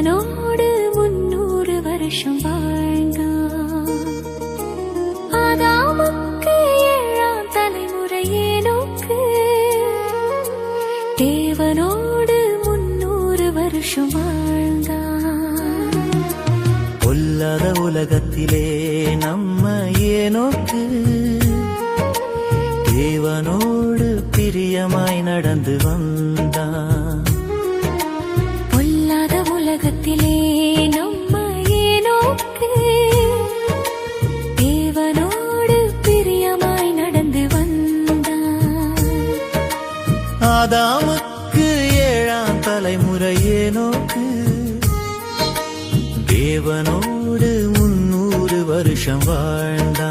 தேவனோடு முன்னூறு வருஷம் வாழ்ந்தான். ஆதாமுக்கு ஏழாம் தலைமுறையே நோக்கு. தேவனோடு முன்னூறு வருஷம் வாழ்ந்தான். பொல்லாத உலகத்திலே நம்ம ஏனோக்கு தேவனோடு பிரியமாய் நடந்து வந்தான். ஆதாமுக்கு ஏழாம் தலைமுறையே நோக்கு. தேவனோடு முன்னூறு வருஷம் வாழ்ந்தான்.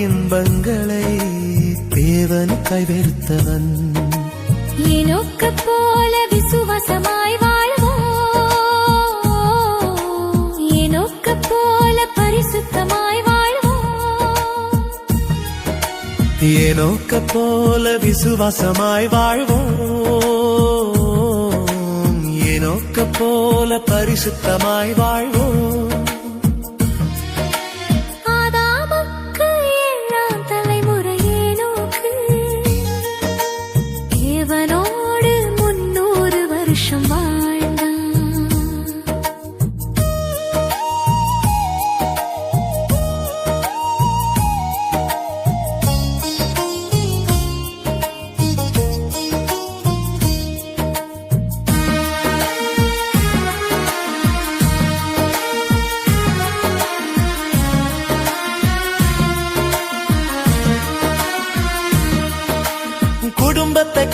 இன்பங்களை தேவனுக்காய் வெறுத்தவன் ஏனோக்க போல விசுவாசமாய் வாழ்வோம் ஏனோக்க போல பரிசுத்தமாய் வாழ்வோம் ஏனோக்க போல விசுவாசமாய் வாழ்வோம் ஏனோக்க போல பரிசுத்தமாய் வாழ்வோம்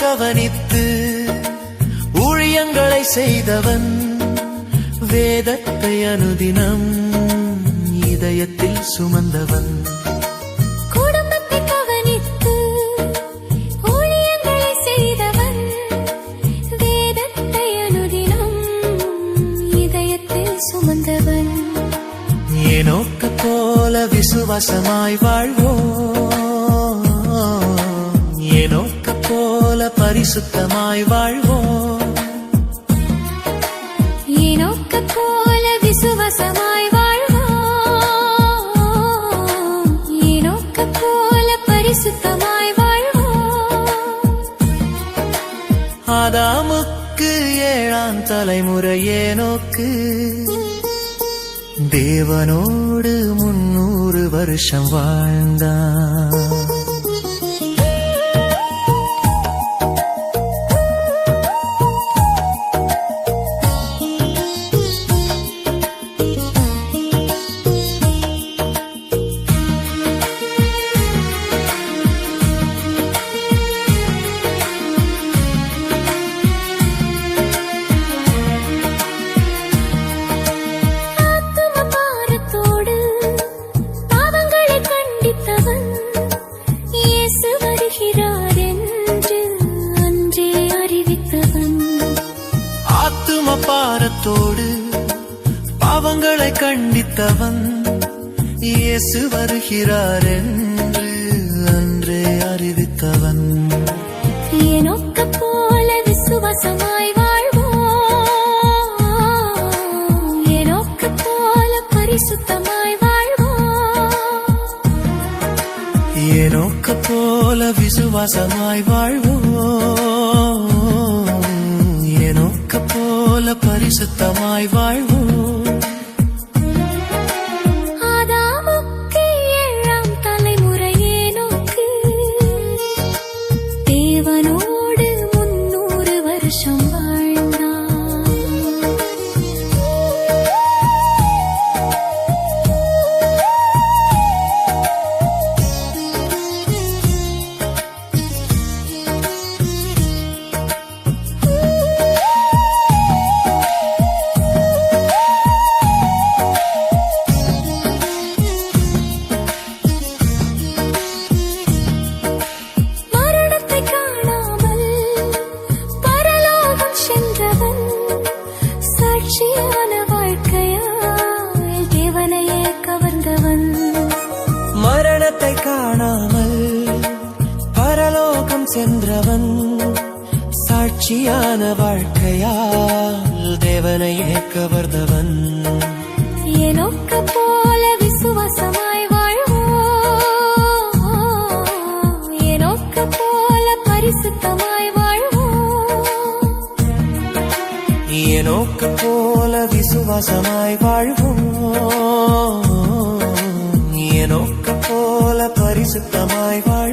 கவனித்து ஊழியங்களை செய்தவன் வேதத்தை அனுதினம் இதயத்தில் சுமந்தவன். குடும்பத்தை கவனித்து ஊழியங்களை செய்தவன் வேதத்தை அனுதினம் இதயத்தில் சுமந்தவன். ஏனோக்க போல விசுவாசமாய் வாழ்வோம். பரிசுத்தமாய் வாழ்வோம். ஏனோக்க போல விசுவாசமாய் வாழ்வோம். ஏனோக்க போல பரிசுத்தமாய் வாழ்வோம். ஆதாமுக்கு ஏழாம் தலைமுறை ஏனோக்கு தேவனோடு முன்னூறு வருஷம் வாழ்ந்தான். ஆத்தும பாரத்தோடு பாவங்களை கண்டித்தவன் இயேசு வருகிறார் என்று அன்றே அறிவித்தவன். ஏனோக்க போல விசுவாசமாய் வாழ்வோம். ஏனோக்க போல பரிசுத்தமாய் வாழ்வோம். ஏனோக்க போல விசுவாசமாய் வாழ்வோம். பரிசுத்தமாய் வாழ்வோம் மரணத்தை காணாமல் பரலோகம் சென்றவன் சாட்சியான வாழ்க்கையால் தேவனையே கவர்ந்தவன் எனக்க போல விசுவாசமாய் வாழ்வோம். எனக்க போல பரிசுத்தமாய் வாழ்வோம். ஏனோக்கு போல விசுவாசமாய் வாழ்வோம். போல பரிசுத்தமாய் வாழ்வோம்